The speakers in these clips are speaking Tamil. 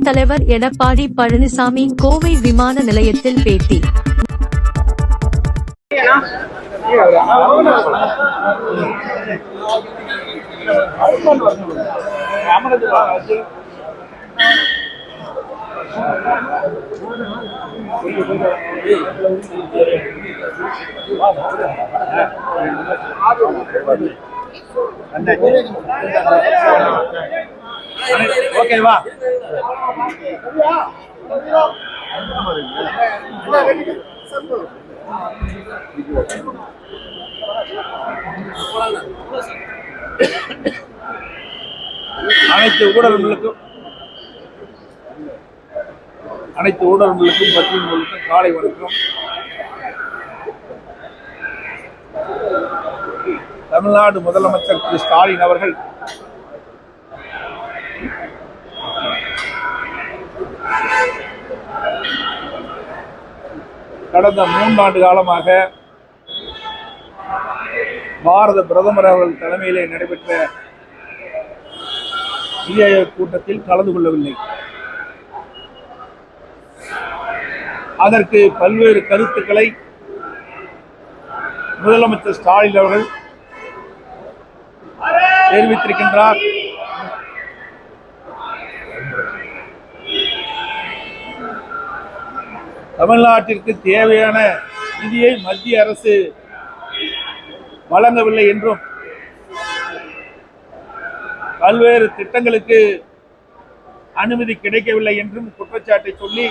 தலைவர் எடப்பாடி பழனிசாமி கோவை விமான நிலையத்தில் பேட்டி. ஓகேவா அனைத்து ஊடகங்களுக்கும் அனைத்து ஊடகங்களுக்கும் பத்திரிகைகளுக்கும் காலை வணக்கம். தமிழ்நாடு முதலமைச்சர் திரு ஸ்டாலின் அவர்கள் கடந்த மூன்றாண்டு காலமாக பாரத பிரதமர் அவர்கள் தலைமையிலே நடைபெற்ற நிதி கூட்டத்தில் கலந்து கொள்ளவில்லை. அதற்கு பல்வேறு கருத்துக்களை முதலமைச்சர் ஸ்டாலின் அவர்கள் தெரிவித்திருக்கின்றார். தமிழ்நாட்டிற்கு தேவையான நிதியை மத்திய அரசு வழங்கவில்லை என்றும் பல்வேறு திட்டங்களுக்கு அனுமதி கிடைக்கவில்லை என்றும் குற்றச்சாட்டை சொல்லி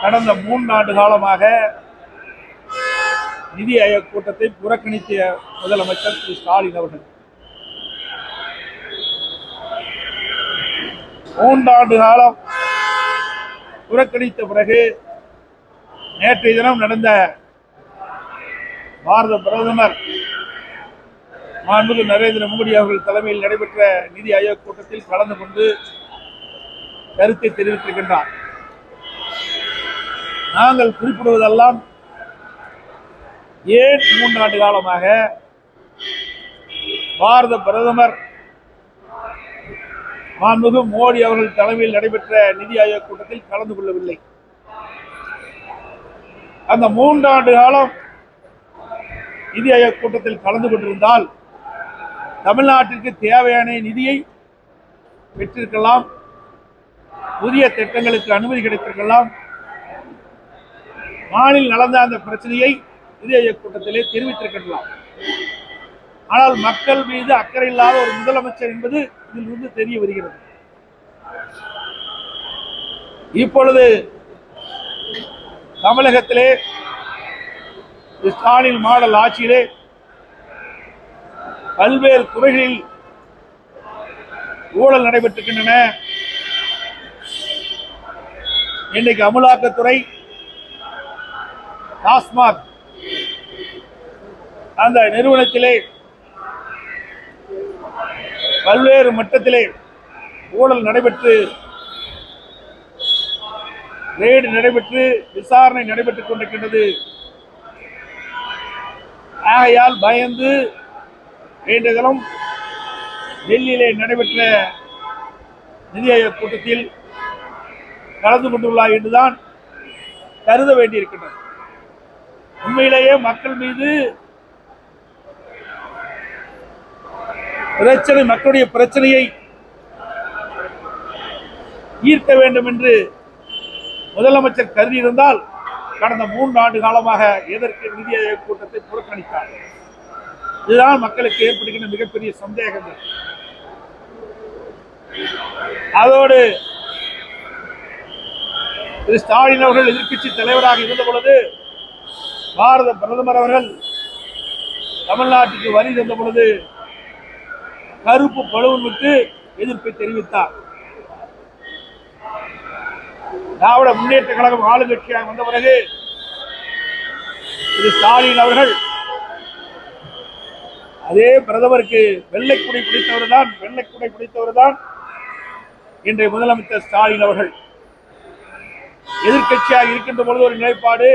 கடந்த மூன்றாண்டு காலமாக நிதி ஆயோக் கூட்டத்தை புறக்கணித்த முதலமைச்சர் திரு. ஸ்டாலின் அவர்கள். மூன்றாண்டு காலம் புறக்கணித்த பிறகு நேற்றைய தினம் நடந்த பாரத பிரதமர் மாண்புமிகு நரேந்திர மோடி அவர்கள் தலைமையில் நடைபெற்ற நிதி ஆயோக் கூட்டத்தில் கலந்து கொண்டு கருத்தை தெரிவித்திருக்கின்றார். நாங்கள் குறிப்பிடுவதெல்லாம் ஏன் மூன்றாண்டு காலமாக பாரத பிரதமர் மாண்புமிகு மோடி அவர்கள் தலைமையில் நடைபெற்ற நிதி ஆயோக் கூட்டத்தில் கலந்து கொள்ளவில்லை. அந்த மூன்றாண்டு காலம் நிதி ஆயோக் கூட்டத்தில் கலந்து கொண்டிருந்தால் தமிழ்நாட்டிற்கு தேவையான நிதியை பெற்றிருக்கலாம். புதிய திட்டங்களுக்கு அனுமதி கிடைத்திருக்கலாம். மாநில நடந்த அந்த பிரச்சனையை நிதி ஆயோக் கூட்டத்திலே தெரிவித்திருக்கலாம். ஆனால் மக்கள் மீது அக்கறை இல்லாத ஒரு முதலமைச்சர் என்பது இதிலிருந்து தெரிய வருகிறது. இப்பொழுது தமிழகத்திலே ஸ்டாலின் மாடல் ஆட்சியிலே பல்வேறு துறைகளில் ஊழல் நடைபெற்றிருக்கின்றன இன்னைக்கு அமலாக்கத்துறை டாஸ்மாக் அந்த நிறுவனத்திலே பல்வேறு மட்டத்திலே ஊழல் நடைபெற்று ரெய்டு நடைபெற்று விசாரணை நடைபெற்றுக் கொண்டிருக்கின்றது. ஆகையால் பயந்து இன்றைய தினம் டெல்லியிலே நடைபெற்ற நிதி ஆயோக் கூட்டத்தில் கலந்து கொண்டுள்ளார் என்றுதான் கருத வேண்டியிருக்கின்றது. உண்மையிலேயே மக்கள் மீது பிரச்சனை மக்களுடைய பிரச்சனையை ஈர்க்க வேண்டும் என்று முதலமைச்சர் கருதி இருந்தால் கடந்த மூன்று ஆண்டு காலமாக எதற்கு நிதி ஆயோக் கூட்டத்தை புறக்கணித்தார்? இதுதான் மக்களுக்கு ஏற்படுகின்ற மிகப்பெரிய சந்தேகங்கள். அதோடு திரு ஸ்டாலின் அவர்கள் எதிர்க்கட்சி தலைவராக இருந்த பொழுது பாரத பிரதமர் அவர்கள் தமிழ்நாட்டுக்கு வரி தந்த பொழுது கருப்பு பழுவனுக்கு எதிர்ப்பை தெரிவித்தார். திராவிட முன்னேற்ற கழகம் ஆளுங்கட்சியாக வந்த பிறகு திரு ஸ்டாலின் அவர்கள் அதே பிரதமருக்கு வெள்ளைக்குடை பிடித்தவர் தான் வெள்ளைக்குடை பிடித்தவர் தான் இன்றைய முதலமைச்சர் ஸ்டாலின் அவர்கள். எதிர்கட்சியாக இருக்கின்ற பொழுது ஒரு நிலைப்பாடு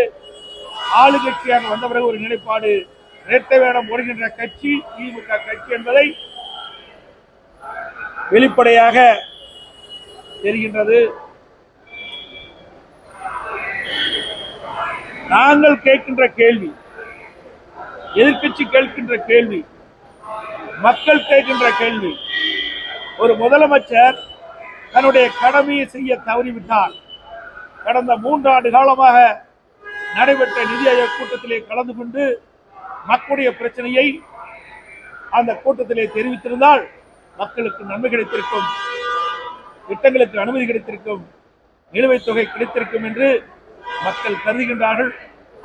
ஆளுங்கட்சியாக வந்த பிறகு ஒரு நிலைப்பாடு. இரட்டை வேடம் ஓடுகின்ற கட்சி திமுக கட்சி என்பதை வெளிப்படையாக தெரிகின்றது. நாங்கள் கேட்கின்ற கேள்வி எதிர்க்கட்சி கேட்கின்ற கேள்வி மக்கள் கேட்கின்ற கேள்வி ஒரு முதலமைச்சர் தன்னுடைய கடமையை செய்ய தவறிவிட்டார். கடந்த மூன்றாண்டு காலமாக நடைபெற்ற நிதி ஆயோக் கூட்டத்திலே கலந்து கொண்டு மக்களுடைய பிரச்சனையை அந்த கூட்டத்திலே தெரிவித்திருந்தால் மக்களுக்கு நன்மை கிடைத்திருக்கும் திட்டங்களுக்கு அனுமதி கிடைத்திருக்கும் நிலுவைத் தொகை கிடைத்திருக்கும் என்று மக்கள் கருதுகின்றார்கள்.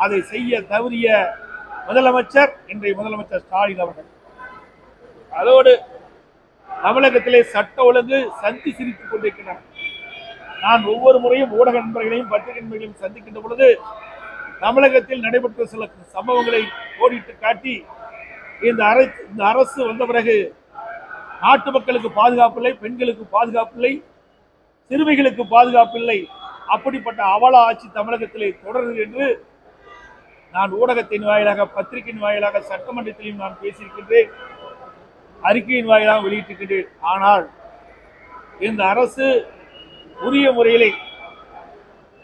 அதை செய்ய தவறிய முதலமைச்சர் இன்றைய முதலமைச்சர் ஸ்டாலின் அவர்கள். அதோடு தமிழகத்திலே சட்ட ஒழுங்கு சந்தி சிரித்துக் கொண்டிருக்கிறார். நான் ஒவ்வொரு முறையும் ஊடக நண்பர்களையும் பத்திரிகை நண்பர்களையும் சந்திக்கின்ற பொழுது தமிழகத்தில் நடைபெற்ற சில சம்பவங்களை கோடிட்டு காட்டி இந்த அரசு இந்த அரசு வந்த பிறகு நாட்டு மக்களுக்கு பாதுகாப்பில்லை பெண்களுக்கு பாதுகாப்பில்லை சிறுமிகளுக்கு பாதுகாப்பில்லை. அப்படிப்பட்ட அவல ஆட்சி தமிழகத்திலே தொடருது என்று நான் ஊடகத்தின் வாயிலாக பத்திரிகையின் வாயிலாக சட்டமன்றத்திலும் நான் பேசியிருக்கின்றேன். அறிக்கையின் வாயிலாக வெளியிட்டிருக்கின்றேன். ஆனால் இந்த அரசு உரிய முறையிலே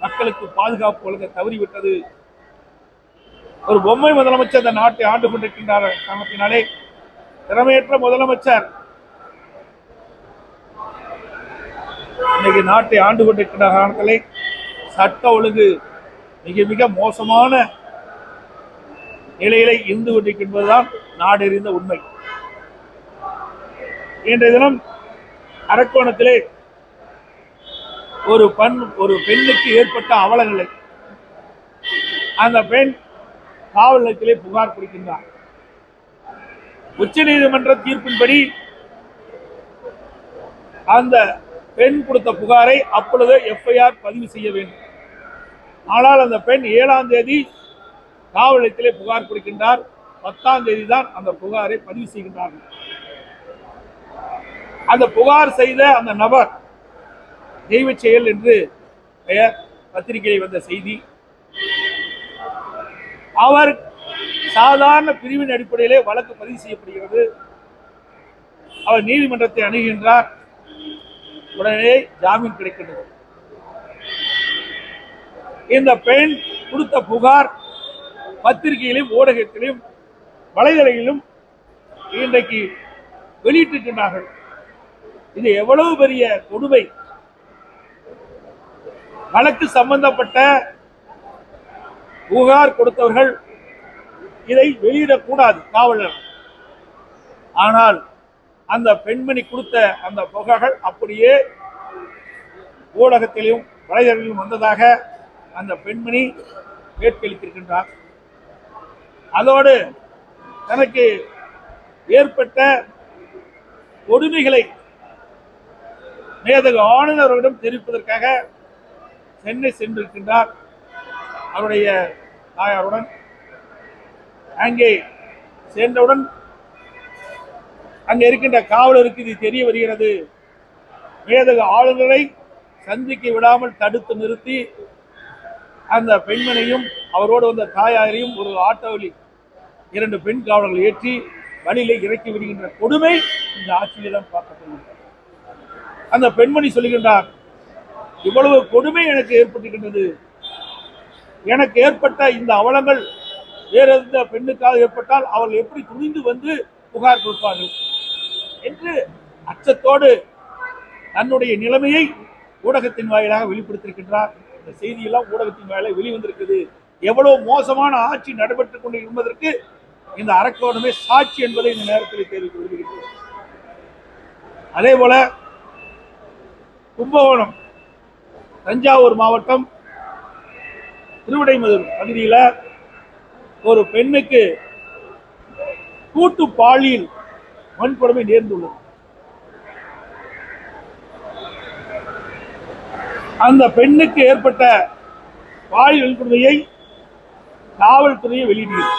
மக்களுக்கு பாதுகாப்பு வழங்க தவறிவிட்டது. ஒரு பொம்மை முதலமைச்சர் அந்த நாட்டை ஆண்டு கொண்டிருக்கின்றார். காரணத்தினாலே திறமையற்ற முதலமைச்சர் இன்னைக்கு நாட்டை ஆண்டு கொண்டிருக்கின்ற காலத்தில் சட்ட ஒழுங்கு மிக மிக மோசமான நிலையிலே இருந்து கொண்டிருக்கின்றதுதான் நாடறிந்த உண்மை. இன்றைய தினம் அரக்கோணத்திலே ஒரு பண் ஒரு பெண்ணுக்கு ஏற்பட்ட அவலநிலை. அந்த பெண் காவல் நிலையத்திலே புகார் கொடுக்கின்றார். உச்ச நீதிமன்ற தீர்ப்பின்படி அந்த பெண் கொடுத்த புகாரை அப்பொழுது எஃப்ஐஆர் பதிவு செய்ய வேண்டும். ஆனால் அந்த பெண் ஏழாம் தேதி காவல் நிலையத்திலே புகார் கொடுக்கின்றார். பத்தாம் தேதி தான் அந்த புகாரை பதிவு செய்கின்றார்கள். அந்த புகார் செய்த அந்த நபர் தெய்வ செயல் என்று பெயர் பத்திரிகையில் வந்த செய்தி. அவர் சாதாரண பிரிவின் அடிப்படையிலே வழக்கு பதிவு செய்யப்படுகிறது. அவர் நீதிமன்றத்தை அணுகின்றார் உடனே ஜாமீன் கிடைக்கின்றது. இந்த பெண் கொடுத்த புகார் பத்திரிகையிலும் ஊடகத்திலும் வலைதளங்களிலும் இன்றைக்கு வெளியிட்டிருக்கின்றார்கள். இது எவ்வளவு பெரிய கொடுமை? வழக்கு சம்பந்தப்பட்ட புகார் கொடுத்தவர்கள் இதை வெளியிடக்கூடாது காவலர் ஆனால் அந்த பெண்மணி கொடுத்த அந்த புகைகள் அப்படியே ஊடகத்திலும் வலைதளங்களிலும் வந்ததாக அந்த பெண்மணி கேட்களித்திருக்கின்றார் அதோடு தனக்கு ஏற்பட்ட கொடுமைகளை மேதகு ஆளுநர் அவரிடம் தெரிவிப்பதற்காக சென்னை சென்றிருக்கின்றார். அவருடைய தாயாருடன் அங்கே சென்றவுடன் அங்கே இருக்கின்ற காவலருக்கு இது தெரிய வருகிறது. மேதகு ஆளுநரை சந்திக்க விடாமல் தடுத்து நிறுத்தி அந்த பெண்மனையும் அவரோடு வந்த தாயாரையும் ஒரு ஆட்டோவில் இரண்டு பெண் காவலர்கள் ஏற்றி வழியிலே இறக்கி விடுகின்ற கொடுமை இந்த ஆட்சியிடம் பார்க்கப்படுகிறது. அந்த பெண்மணி சொல்லுகின்றார் இவ்வளவு கொடுமை எனக்கு ஏற்பட்டிருக்கின்றது. எனக்கு ஏற்பட்ட இந்த அவலங்கள் வேற எந்த பெண்ணுக்காக ஏற்பட்டால் அவர்கள் எப்படி துணிந்து வந்து புகார் கொடுப்பார்கள்? என்று அச்சத்தோடு தன்னுடைய நிலைமையை ஊடகத்தின் வாயிலாக வெளிப்படுத்தியிருக்கின்றார். இந்த செய்தியெல்லாம் ஊடகத்தின் வாயிலாக வெளிவந்திருக்குது எவ்வளவு மோசமான ஆட்சி நடைபெற்றுக் கொண்டு இருப்பதற்கு இந்த அரக்கோணமே சாட்சி என்பதை இந்த நேரத்தில் தெரிவித்து அதே போல கும்பகோணம் தஞ்சாவூர் மாவட்டம் திருவிடைமதுர் பகுதியில் ஒரு பெண்ணுக்கு கூட்டு பாலியல் வன்கொடுமை நேர்ந்துள்ளது. அந்த பெண்ணுக்கு ஏற்பட்ட பாலியல் வன்கொடுமையை காவல்துறையை வெளியிடுகிறது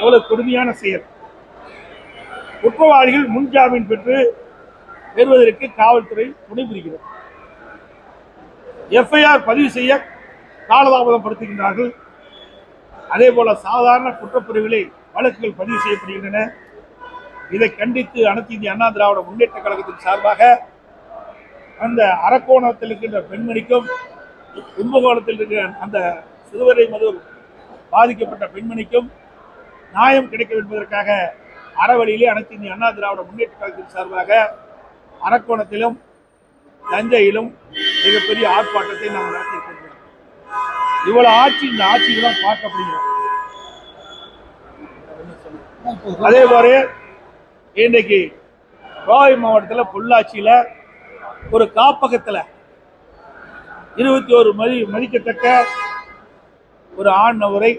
எவ்வளவு கொடுமையான செயல். குற்றவாளிகள் முன்ஜாமீன் பெற்று பெறுவதற்கு காவல்துறை துணை புரிகிறது. எஃப்ஐஆர் பதிவு செய்ய காலதாமதம் படுத்துகின்றார்கள் அதே போல சாதாரண குற்றப்பிரிவிலே வழக்குகள் பதிவு செய்யப்படுகின்றன. இதை கண்டித்து அனைத்து இந்திய அண்ணா திராவிட முன்னேற்ற கழகத்தின் சார்பாக அந்த அரக்கோணத்தில் இருக்கின்ற பெண்மணிக்கும் கும்பகோணத்தில் இருக்கிற அந்த சிறுவரை மது பாதிக்கப்பட்ட பெண்மணிக்கும் நியாயம் கிடைக்கும் என்பதற்காக அறவழியிலே அனைத்து இந்திய அண்ணா திராவிட முன்னேற்ற கழகத்தின் சார்பாக அரக்கோணத்திலும் தஞ்சையிலும் மிகப்பெரிய ஆர்ப்பாட்டத்தை நாம் நடத்தியிருக்கின்றோம் இவ்வளவு ஆட்சி இந்த ஆட்சிகளும் பார்க்கப்படுகிறோம் அதே போல இன்றைக்கு கோவை மாவட்டத்தில் பொள்ளாச்சியில் ஒரு காப்பகத்துல இருபத்தி ஒரு மதி மதிக்கத்தக்க ஒரு ஆண் நபரை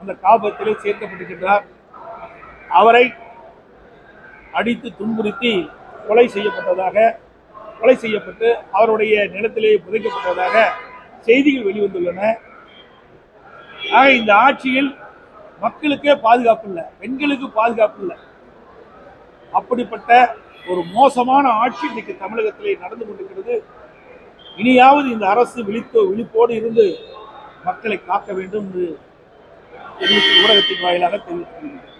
அந்த காப்பகத்திலே சேர்க்கப்பட்டிருக்கின்றார். அவரை அடித்து துன்புறுத்தி கொலை செய்யப்பட்டதாக கொலை செய்யப்பட்டு அவருடைய நிலத்திலே புதைக்கப்பட்டதாக செய்திகள் வெளிவந்துள்ளன. ஆக இந்த ஆட்சியில் மக்களுக்கே பாதுகாப்பு இல்லை பெண்களுக்கு பாதுகாப்பு இல்லை. அப்படிப்பட்ட ஒரு மோசமான ஆட்சி இன்னைக்கு தமிழகத்திலே நடந்து கொண்டிருக்கிறது. இனியாவது இந்த அரசு விழித்தோ விழிப்போடு இருந்து மக்களை காக்க வேண்டும் என்று தெரிவித்து ஊடகத்தின் வாயிலாக தெரிவித்திருக்கிறேன்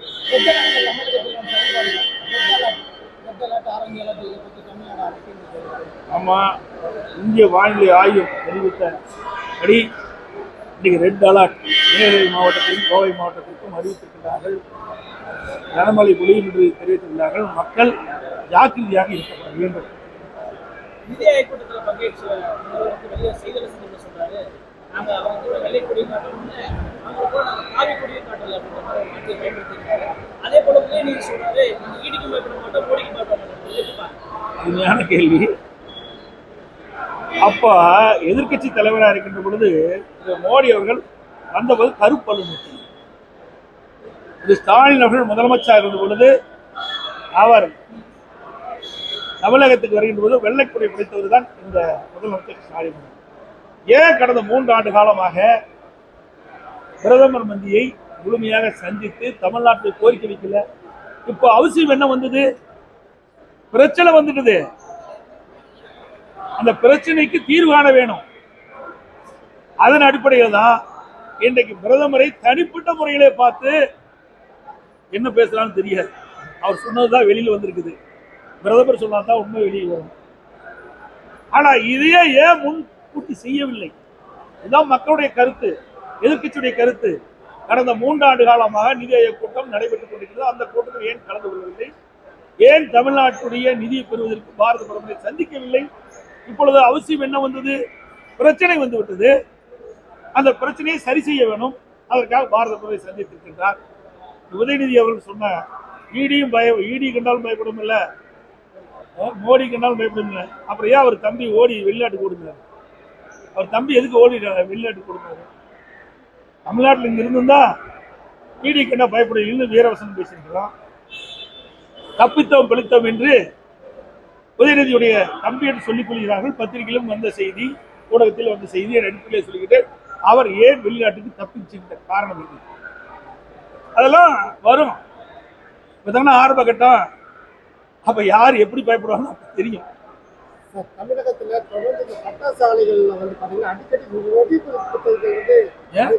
ஆமாம் இந்திய வானிலை ஆய்வு தெரிவித்த படி இன்னைக்கு ரெட் அலர்ட். நீலகிரி மாவட்டத்திலும் கோவை மாவட்டத்திற்கும் அறிவித்திருக்கிறார்கள். கனமழை பொழியும் என்று தெரிவித்திருக்கிறார்கள் மக்கள் ஜாக்கிரதையாக இருக்கப்பட வேண்டும். அருமையான கேள்வி. அப்ப எதிர்க்கட்சி தலைவராக இருக்கின்ற பொழுது மோடி அவர்கள் வந்தபோது கருப்பல்லு நோக்கி இது ஸ்டாலின் அவர்கள் முதலமைச்சர் இருந்த பொழுது அவர் தமிழகத்துக்கு வருகின்ற போது வெள்ளைக்குறை பிடித்தவர் தான் இந்த முதலமைச்சர் ஸ்டாலின் ஏன் கடந்த மூன்று ஆண்டு காலமாக பிரதமர் மந்தியை முழுமையாக சந்தித்து தமிழ்நாட்டில் கோரிக்கை வைக்கல? இப்போ அவசியம் என்ன வந்தது? பிரச்சனை வந்துடுது அந்த பிரச்சனைக்கு தீர்வு காண வேணும். அதன் அடிப்படையில் தான் இன்றைக்கு பிரதமரை தனிப்பட்ட முறையிலே பார்த்து என்ன பேசலாம்னு தெரியாது. அவர் சொன்னதுதான் வெளியில வந்திருக்குது. பிரதமர் சொன்னா தான் உண்மை வெளியே வரும். ஆனா இதையே ஏன் முன்கூட்டி செய்யவில்லை? இதுதான் மக்களுடைய கருத்து எதிர்கட்சியுடைய கருத்து. கடந்த மூன்றாண்டு காலமாக நிதி ஆயோக் கூட்டம் நடைபெற்றுக் கொண்டிருக்கிறது. அந்த கூட்டத்தில் ஏன் கலந்து கொள்ளவில்லை? ஏன் தமிழ்நாட்டுடைய நிதியை பெறுவதற்கு பாரத பிரதமரை சந்திக்கவில்லை? இப்பொழுது அவசியம் என்ன வந்தது? பிரச்சனை வந்து விட்டது அந்த பிரச்சனையை சரி செய்ய வேணும். அதற்காக பாரத பிரதமரை சந்தித்திருக்கின்றார். உதயநிதி அவர்கள் சொன்ன ஈடியும் பய ஈடி கண்டாலும் பயப்படும் இல்லை மோடி கண்டாலும் பயப்படும் இல்லை. அப்புறம் ஏன் அவர் தம்பி ஓடி வெளிநாட்டுக்கு ஓடுங்க அவர் தம்பி எதுக்கு ஓடி வெளிநாட்டுக்கு கொடுத்தாரு தமிழ்நாட்டில் இங்கே இருந்திருந்தா ஈடி கண்டா பயப்படும். இன்னும் வீரவசனம் பேசியிருக்கிறான் தப்பித்தோம் பிழைத்தோம் என்று உதயநிதியுடைய தம்பி என்று சொல்லிக் கொள்கிறார்கள். பத்திரிகையிலும் வந்த செய்தி ஊடகத்தில் வந்த செய்தி என் அடிப்படையில் சொல்லிக்கிட்டு அவர் ஏன் வெளிநாட்டுக்கு தப்பிச்சிருந்த காரணம் என்ன? அதெல்லாம் வரும் இப்பதானே ஆரம்ப கட்டம் அப்ப யார் எப்படி பயப்படுவாங்க அப்ப தெரியும் தமிழகத்துல தொடர்ந்து இந்த வந்து பாத்தீங்கன்னா அடிக்கடி வெடி விபத்துகள் வந்து?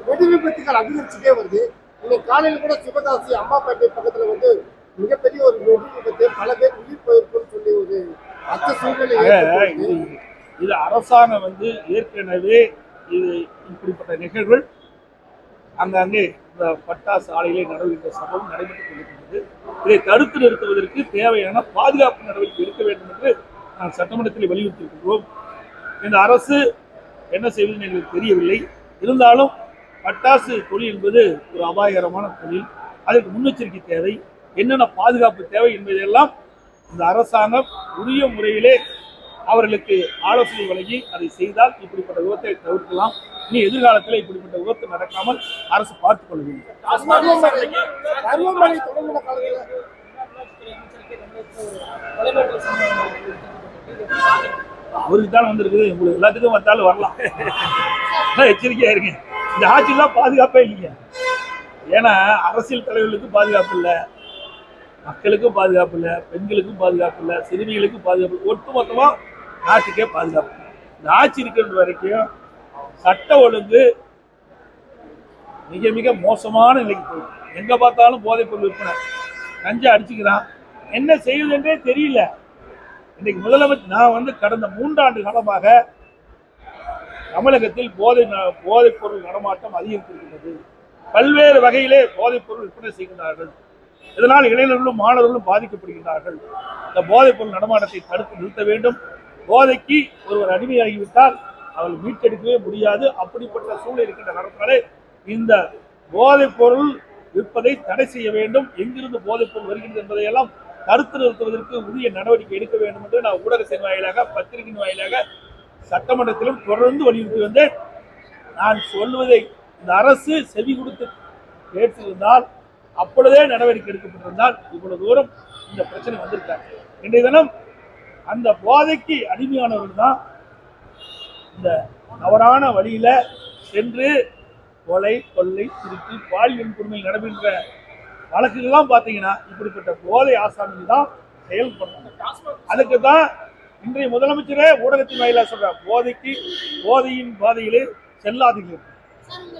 வெடி விபத்துகள் அதிகரிச்சுட்டே வருது இன்னைக்கு காலையில கூட சிவகாசி அம்மாப்பேட்டை பக்கத்துல வந்து மிகப்பெரிய ஒரு வெடி விபத்து பல பேர் உயிர் போயிருக்குன்னு சொல்லி ஒரு அச்ச சூழ்நிலை. இது இது அரசாங்கம் வந்து ஏற்கனவே இது இப்படிப்பட்ட நிகழ்வுகள் அங்கங்கே இந்த பட்டாசு ஆலைகளை நடவுகின்ற சம்பவம் நடைபெற்றுக் கொண்டிருக்கிறது. இதை தடுத்து நிறுத்துவதற்கு தேவையான பாதுகாப்பு நடவடிக்கை எடுக்க வேண்டும் என்று நான் சட்டமன்றத்தில் வலியுறுத்தியிருக்கிறோம். இந்த அரசு என்ன செய்வதுன்னு எங்களுக்கு தெரியவில்லை. இருந்தாலும் பட்டாசு தொழில் என்பது ஒரு அபாயகரமான தொழில். அதற்கு முன்னெச்சரிக்கை தேவை. என்னென்ன பாதுகாப்பு தேவை என்பதையெல்லாம் இந்த அரசாங்கம் உரிய முறையிலே அவர்களுக்கு ஆலோசனை வழங்கி அதை செய்தால் இப்படிப்பட்ட விபத்தை தவிர்க்கலாம். இனி எதிர்காலத்தில் இப்படிப்பட்ட விபத்து நடக்காமல் அரசு பார்த்துக் கொள்ள வேண்டும். அவருக்கு தான் வந்திருக்குது. உங்களுக்கு எல்லாத்துக்கும் வந்தாலும் வரலாம். எச்சரிக்கையா இருங்க. இந்த ஆட்சியெல்லாம் பாதுகாப்பே இல்லைங்க. ஏன்னா அரசியல் தலைவர்களுக்கு பாதுகாப்பு இல்லை. மக்களுக்கும் பாதுகாப்பு இல்லை. பெண்களுக்கும் பாதுகாப்பு இல்லை. சிறுமிகளுக்கும் பாதுகாப்பு இல்லை. ஒட்டுமொத்தமா நாட்டுக்கே பாதுகாப்பு. இந்த ஆட்சி இருக்கிற வரைக்கும் சட்ட ஒழுங்கு மிக மிக மோசமான நிலைக்கு போயிடும் எங்க பார்த்தாலும் போதைப் பொருள் விற்பனை. கஞ்சா அடிச்சுக்கிறான். என்ன செய்வதுன்றே தெரியல. இன்னைக்கு முதலமைச்சர் நான் வந்து கடந்த மூன்றாண்டு காலமாக தமிழகத்தில் போதை ந- போதைப் பொருள் நடமாட்டம் அதிகரித்திருக்கிறது பல்வேறு வகையிலே போதைப் பொருள் விற்பனை செய்கின்றார்கள். இதனால் இளைஞர்களும் மாணவர்களும் பாதிக்கப்படுகின்றார்கள். இந்த போதைப் பொருள் நடமாட்டத்தை தடுத்து நிறுத்த வேண்டும். போதைக்கு ஒருவர் அடிமையாகிவிட்டால் அவள் மீட்டெடுக்கவே முடியாது. அப்படிப்பட்ட சூழல் இருக்கின்ற நடத்தாலே இந்த போதைப் பொருள் விற்பதை தடை செய்ய வேண்டும். எங்கிருந்து போதைப் பொருள் வருகிறது என்பதையெல்லாம் தடுத்து நிறுத்துவதற்கு உரிய நடவடிக்கை எடுக்க வேண்டும் என்று நான் ஊடகத்தின் வாயிலாக பத்திரிகையின் வாயிலாக சட்டமன்றத்திலும் தொடர்ந்து வலியுறுத்தி வந்தேன். நான் சொல்வதை இந்த அரசு செவி கொடுத்து கேட்டிருந்தால் அப்பொழுதே நடவடிக்கை எடுக்கப்பட்டிருந்தால் இவ்வளவு தூரம் இந்த பிரச்சனை வந்திருக்காங்க இன்றைய தினம் அந்த போதைக்கு அடிமையானவர்கள் தான் இந்த தவறான வழியில சென்று கொலை கொள்ளை திருட்டு பாலியல் கொடுமையில் நடைபெற்ற வழக்குகள்லாம் பார்த்தீங்கன்னா இப்படிப்பட்ட போதை ஆசாமிகள் தான் செயல்படுறாங்க அதுக்கு தான் இன்றைய முதலமைச்சரே ஊடகத்தின் வாயிலாக சொல்றார் போதைக்கு போதையின் பாதையிலே செல்லாதீர்கள்.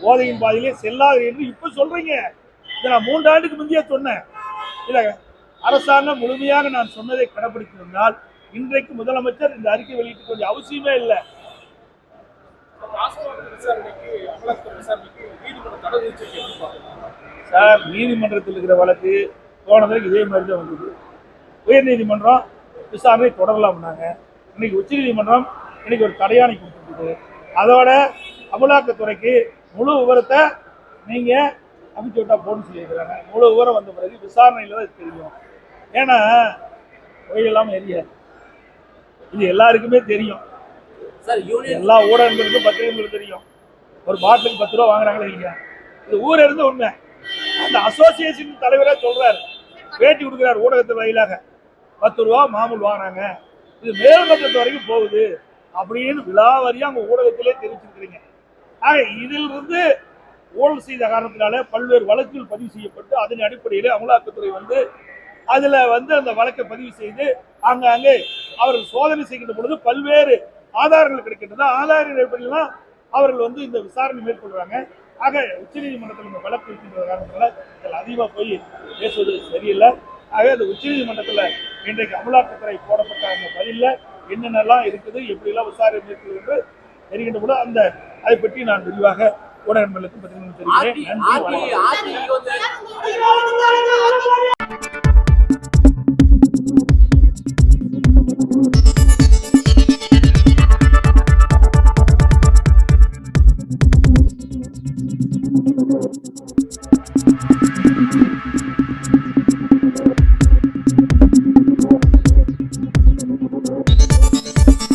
போதையின் பாதையிலே செல்லாது என்று இப்ப சொல்றீங்க. இதை நான் மூன்று ஆண்டுக்கு முந்தைய சொன்னேன். இல்லை அரசாங்கம் முழுமையாக நான் சொன்னதை கடைபிடித்திருந்தால் இன்றைக்கு முதலமைச்சர் இந்த அறிக்கை வெளியிட்டு கொஞ்சம் அவசியமே இல்லை. சார் நீதிமன்றத்தில் இருக்கிற வழக்கு போன தடவை இதே மாதிரி தான் வந்தது. உயர் நீதிமன்றம் விசாரணை தொடரலாம்னாங்க இன்னைக்கு உச்ச நீதிமன்றம் இன்னைக்கு ஒரு தடையாணை கொடுத்துருக்குது. அதோட அமலாக்கத்துறைக்கு முழு விவரத்தை நீங்க அமைச்சு விட்டா போன்னு சொல்லியிருக்கிறாங்க. முழு விவரம் வந்த பிறகு விசாரணையில தான் தெரியும். ஏன்னா கோயில் இல்லாமல் எரிய இது எல்லாருக்குமே தெரியும். சார் யூனியன் எல்லா ஊடகங்களுக்கும் பத்திரிகைகளுக்கும் தெரியும். ஒரு பாட்டிலுக்கு பத்து ரூபா வாங்குறாங்களே இல்லையா இது ஊர் இருந்து உண்மை. அந்த அசோசியேஷன் தலைவரே சொல்றாரு. பேட்டி கொடுக்குறாரு ஊடகத்து வாயிலாக. பத்து ரூபா மாமூல் வாங்கினாங்க இது மேல்மட்டத்து வரைக்கும் போகுது அப்படின்னு விழாவாரியா அவங்க ஊடகத்திலே தெரிவிச்சிருக்கிறீங்க. ஆக இதிலிருந்து ஊழல் செய்த காரணத்தினால பல்வேறு வழக்குகள் பதிவு செய்யப்பட்டு அதன் அடிப்படையில் அமலாக்கத்துறை வந்து அதுல வந்து அந்த வழக்கை பதிவு செய்து ஆங்காங்கே அவர்கள் சோதனை செய்கின்ற பொழுது பல்வேறு ஆதாரங்கள் கிடைக்கின்றது ஆதார அடிப்படையிலாம் அவர்கள் வந்து இந்த விசாரணை மேற்கொள்றாங்க ஆக உச்சநீதிமன்றத்தில் இந்த வழக்கு இருக்கின்ற காரணத்தினால இதில் அதிகமாக போய் பேசுவது சரியில்லை. ஆக அந்த உச்சநீதிமன்றத்தில் இன்றைக்கு அமலாக்கத்துறை போடப்பட்ட அந்த பதிலில் என்னென்னலாம் இருக்குது எப்படியெல்லாம் விசாரணை மேற்கொள்வது என்று தெரிகின்ற போது அந்த அதை பற்றி நான் விரிவாக ஊடகங்களுக்கு பதிவு தெரிவிக்கிறேன். நன்றி